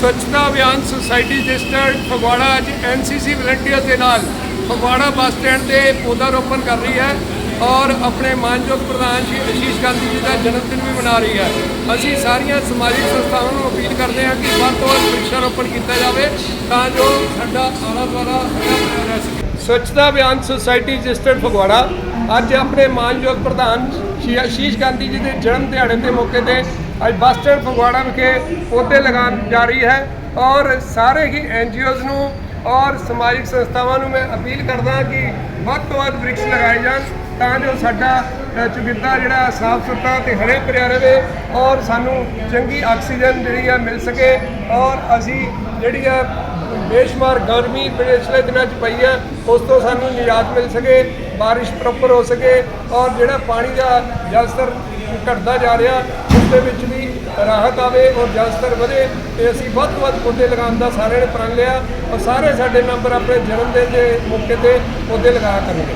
ਸਵੱਛਤਾ Abhiyan society registered Phagwara ਅੱਜ NCC volunteer ਦੇ ਨਾਲ ਫਗਵਾੜਾ ਬੱਸ ਸਟੈਂਡ ਤੇ ਪੌਦਾ ਰੋਪਣ ਕਰ ਰਹੀ ਹੈ ਔਰ ਆਪਣੇ ਮਾਨਯੋਗ ਪ੍ਰਧਾਨ ਜੀ ਅਸ਼ੀਸ਼ ਗਾਂਧੀ ਜੀ ਦਾ ਜਨਮ ਦਿਨ ਵੀ ਮਨਾ ਰਹੀ ਹੈ। ਅਸੀਂ ਸਾਰੀਆਂ ਸਮਾਜਿਕ ਸੰਸਥਾਵਾਂ ਨੂੰ ਅਪੀਲ ਕਰਦੇ ਹਾਂ ਕਿ ਵੱਧ ਤੋਂ ਵੱਧ ਵ੍ਰਿਕਸ਼ਾ ਰੋਪਣ ਕੀਤਾ ਜਾਵੇ ਤਾਂ ਜੋ ਸਾਡਾ ਆਲਾ ਦੁਆਲਾ ਰਹਿ ਸਕੇ। ਸਵੱਛਤਾ ਅਭਿਆਨ ਸੁਸਾਇਟੀ ਰਜਿਸਟਰਡ ਫਗਵਾੜਾ ਅੱਜ ਆਪਣੇ ਮਾਨਯੋਗ ਪ੍ਰਧਾਨ ਸ਼੍ਰੀ ਆਸ਼ੀਸ਼ ਗਾਂਧੀ ਜੀ ਦੇ ਜਨਮ ਦਿਹਾੜੇ ਦੇ ਮੌਕੇ ਤੇ ਅੱਜ ਬੱਸ ਸਟੈਂਡ ਫਗਵਾੜਾ ਵਿਖੇ ਪੌਦੇ ਲਗਾਉਣ ਜਾ ਰਹੀ ਹੈ ਔਰ ਸਾਰੇ ਹੀ ਐਨਜੀਓਜ਼ ਨੂੰ ਔਰ ਸਮਾਜਿਕ ਸੰਸਥਾਵਾਂ ਨੂੰ ਮੈਂ ਅਪੀਲ ਕਰਦਾ ਕਿ ਵੱਧ ਤੋਂ ਵੱਧ ਵ੍ਰਿਕਸ਼ ਲਗਾਏ ਜਾਣ ਤਾਂ ਜੋ ਸਾਡਾ ਅ, ਜਿਹੜਾ ਸਾਫ਼ ਸੁਥਰਾ ਤੇ ਹਰੇ ਭਰਿਆ ਰਹੇ ਔਰ ਸਾਨੂੰ ਚੰਗੀ ਆਕਸੀਜਨ ਜਿਹੜੀ ਆ ਮਿਲ ਸਕੇ ਔਰ ਅਸੀਂ ਜਿਹੜੀ ਆ ਬੇਸ਼ਮਾਰ ਗਰਮੀ ਪਿਛਲੇ ਦਿਨਾਂ 'ਚ ਪਈ ਹੈ ਉਸ ਤੋਂ ਸਾਨੂੰ ਨਿਜਾਤ ਮਿਲ ਸਕੇ ਬਾਰਿਸ਼ ਪ੍ਰੋਪਰ ਹੋ ਸਕੇ ਔਰ ਜਿਹੜਾ ਪਾਣੀ ਦਾ ਜਲ ਸਤਰ ਘਟਦਾ ਜਾ ਰਿਹਾ ਉਸ ਦੇ ਵਿੱਚ ਵੀ ਰਾਹਤ ਆਵੇ ਔਰ ਜਲ ਸਤਰ ਵਧੇ ਤੇ ਅਸੀਂ ਵੱਧ ਤੋਂ ਵੱਧ ਪੌਦੇ ਲਗਾਉਣ ਦਾ ਸਾਰਿਆਂ ਨੇ ਪ੍ਰਣ ਲਿਆ ਔਰ ਸਾਰੇ ਸਾਡੇ ਮੈਂਬਰ ਆਪਣੇ ਜਨਮ ਦਿਨ ਦੇ ਮੌਕੇ ਤੇ ਪੌਦੇ ਲਗਾਇਆ ਕਰਨਗੇ।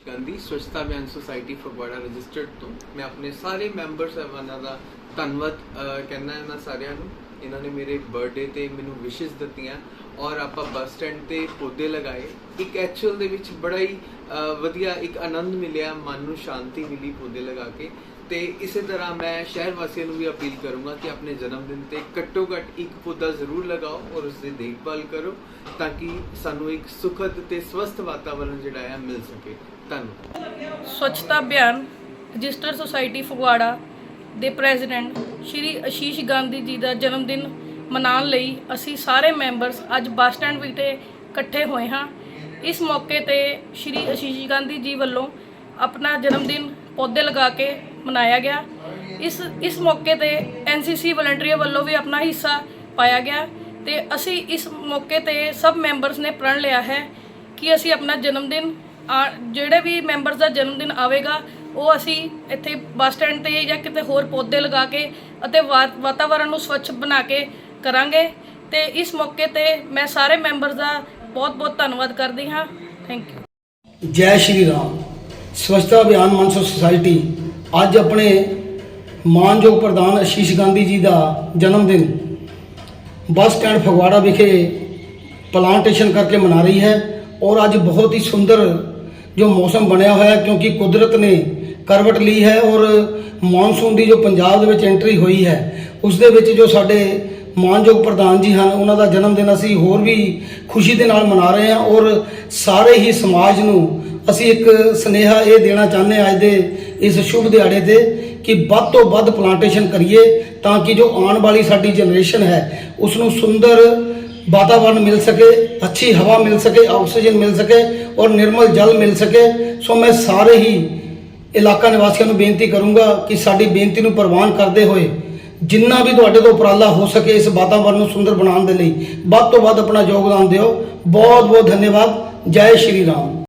ਗਾਂਧੀ ਸਵੱਛਤਾ ਅਭਿਆਨ ਸੁਸਾਇਟੀ ਫਗਵਾੜਾ ਰਜਿਸਟਰਡ ਤੋਂ। ਮੈਂ ਆਪਣੇ ਸਾਰੇ ਮੈਂਬਰ ਸਾਹਿਬਾਨਾਂ ਦਾ ਧੰਨਵਾਦ ਅਹ, ਕਹਿੰਦਾ ਇਹਨਾਂ ਸਾਰਿਆਂ ਨੂੰ। ਇਹਨਾਂ ਨੇ ਮੇਰੇ ਬਰਥਡੇ ਤੇ ਮੈਨੂੰ ਵਿਸ਼ੇਸ ਦਿੱਤੀਆਂ ਔਰ ਆਪਾਂ ਬੱਸ ਸਟੈਂਡ ਤੇ ਪੌਦੇ ਲਗਾਏ। ਇੱਕ ਐਕਚੁਅਲ ਦੇ ਵਿੱਚ ਬੜਾ ਹੀ ਵਧੀਆ ਇੱਕ ਆਨੰਦ ਮਿਲਿਆ, ਮਨ ਨੂੰ ਸ਼ਾਂਤੀ ਮਿਲੀ ਪੌਦੇ ਲਗਾ ਕੇ। ਤੇ ਇਸੇ ਤਰ੍ਹਾਂ ਮੈਂ ਸ਼ਹਿਰ ਵਾਸੀਆਂ ਨੂੰ ਵੀ ਅਪੀਲ ਕਰੂੰਗਾ ਕਿ ਆਪਣੇ ਜਨਮ ਦਿਨ ਤੇ ਘੱਟੋ ਘੱਟ ਇੱਕ ਪੌਦਾ ਜ਼ਰੂਰ ਲਗਾਓ ਔਰ ਉਸ ਦੀ ਦੇਖਭਾਲ ਕਰੋ ਤਾਂ ਕਿ ਸਾਨੂੰ ਇੱਕ ਸੁਖਦ ਤੇ ਸਵਸਥ ਵਾਤਾਵਰਣ ਜਿਹੜਾ ਹੈ ਮਿਲ ਸਕੇ। ਧੰਨਵਾਦ। ਸਵੱਛਤਾ ਅਭਿਆਨ, ਰਜਿਸਟਰਡ ਸੁਸਾਇਟੀ ਫਗਵਾੜਾ ਦੇ ਪ੍ਰੈਜ਼ੀਡੈਂਟ ਸ਼੍ਰੀ ਆਸ਼ੀਸ਼ ਗਾਂਧੀ ਜੀ ਦਾ ਜਨਮ ਦਿਨ ਮਨਾਉਣ ਲਈ ਅਸੀਂ ਸਾਰੇ ਮੈਂਬਰਸ ਅੱਜ ਬੱਸ ਸਟੈਂਡ ਵਿਖੇ ਇਕੱਠੇ ਹੋਏ ਹਾਂ। ਇਸ ਮੌਕੇ ਤੇ ਸ਼੍ਰੀ ਆਸ਼ੀਸ਼ ਗਾਂਧੀ ਜੀ ਵੱਲੋਂ ਆਪਣਾ ਜਨਮ ਦਿਨ ਪੌਦੇ ਲਗਾ ਕੇ ਮਨਾਇਆ ਗਿਆ। ਇਸ ਇਸ ਮੌਕੇ ਤੇ ਐਨਸੀਸੀ ਵਲੰਟੀਅਰ ਵੱਲੋਂ ਵੀ ਆਪਣਾ ਹਿੱਸਾ ਪਾਇਆ ਗਿਆ ਤੇ ਅਸੀਂ ਇਸ ਮੌਕੇ ਤੇ ਸਭ ਮੈਂਬਰਸ ਨੇ ਪ੍ਰਣ ਲਿਆ ਹੈ ਕਿ ਅਸੀਂ ਆਪਣਾ ਜਨਮ ਦਿਨ ਆ- ਜਿਹੜੇ ਵੀ ਮੈਂਬਰਸ ਦਾ ਜਨਮ ਦਿਨ ਆਵੇਗਾ ਉਹ ਅਸੀਂ ਇੱਥੇ ਬੱਸ ਸਟੈਂਡ ਤੇ ਜਾਂ ਕਿਤੇ ਹੋਰ ਪੌਦੇ ਲਗਾ ਕੇ ਅਤੇ ਵਾ- ਵਾਤਾਵਰਣ ਨੂੰ ਸਵੱਛ ਬਣਾ ਕੇ ਕਰਾਂਗੇ। ਤੇ ਇਸ ਮੌਕੇ ਤੇ ਮੈਂ ਸਾਰੇ ਮੈਂਬਰਸ ਦਾ ਬਹੁਤ-ਬਹੁਤ ਧੰਨਵਾਦ ਕਰਦੀ ਹਾਂ। ਥੈਂਕ ਯੂ ਜੈ ਸ਼੍ਰੀ ਰਾਮ। ਸਵੱਛਤਾ ਅਭਿਆਨ ਮਨਸੋ ਸੁਸਾਇਟੀ ਅੱਜ ਆਪਣੇ ਮਾਨਯੋਗ ਪ੍ਰਧਾਨ ਆਸ਼ੀਸ਼ ਗਾਂਧੀ ਜੀ ਦਾ ਜਨਮ ਦਿਨ ਬੱਸ ਸਟੈਂਡ ਫਗਵਾੜਾ ਵਿਖੇ ਪਲਾਂਟੇਸ਼ਨ ਕਰਕੇ ਮਨਾ ਰਹੀ ਹੈ ਔਰ ਅੱਜ ਬਹੁਤ ਹੀ ਸੁੰਦਰ ਜੋ ਮੌਸਮ ਬਣਿਆ ਹੋਇਆ ਹੈ ਕਿਉਂਕਿ ਕੁਦਰਤ ਨੇ ਕਰਵਟ ਲਈ ਹੈ ਔਰ ਮੌਨਸੂਨ ਦੀ ਜੋ ਪੰਜਾਬ ਦੇ ਵਿੱਚ ਐਂਟਰੀ ਹੋਈ ਹੈ ਉਸ ਦੇ ਵਿੱਚ ਜੋ ਸਾਡੇ ਮਾਨਯੋਗ ਪ੍ਰਧਾਨ ਜੀ ਹਨ, ਉਹਨਾਂ ਦਾ ਜਨਮ ਦਿਨ ਅਸੀਂ ਹੋਰ ਵੀ ਖੁਸ਼ੀ ਦੇ ਨਾਲ ਮਨਾ ਰਹੇ ਹਾਂ ਔਰ ਸਾਰੇ ਹੀ ਸਮਾਜ ਨੂੰ ਅਸੀਂ ਇੱਕ ਸਨੇਹਾ ਇਹ ਦੇਣਾ ਚਾਹੁੰਦੇ ਹਾਂ ਅੱਜ ਦੇ ਇਸ ਸ਼ੁਭ ਦਿਹਾੜੇ ਤੇ ਕਿ ਵੱਧ ਤੋਂ ਵੱਧ ਪਲਾਂਟੇਸ਼ਨ ਕਰੀਏ ਤਾਂ ਕਿ ਜੋ ਆਉਣ ਵਾਲੀ ਸਾਡੀ ਜਨਰੇਸ਼ਨ ਹੈ ਉਸ ਨੂੰ ਸੁੰਦਰ ਵਾਤਾਵਰਣ ਮਿਲ ਸਕੇ, ਅੱਛੀ ਹਵਾ ਮਿਲ ਸਕੇ, ਆਕਸੀਜਨ ਮਿਲ ਸਕੇ ਔਰ ਨਿਰਮਲ ਜਲ ਮਿਲ ਸਕੇ। ਸੋ ਮੈਂ ਸਾਰੇ ਹੀ ਇਲਾਕਾ ਨਿਵਾਸੀਆਂ ਨੂੰ ਬੇਨਤੀ ਕਰੂੰਗਾ ਕਿ ਸਾਡੀ ਬੇਨਤੀ ਨੂੰ ਪ੍ਰਵਾਨ ਕਰਦੇ ਹੋਏ ਜਿੰਨਾ ਵੀ ਤੁਹਾਡੇ ਤੋਂ ਉਪਰਾਲਾ ਹੋ ਸਕੇ ਇਸ ਵਾਤਾਵਰਨ ਨੂੰ ਸੁੰਦਰ ਬਣਾਉਣ ਦੇ ਲਈ, ਵੱਧ ਤੋਂ ਵੱਧ ਆਪਣਾ ਯੋਗਦਾਨ ਦਿਓ। ਬਹੁਤ ਬਹੁਤ ਧੰਨਵਾਦ। ਜੈ ਸ਼੍ਰੀ ਰਾਮ।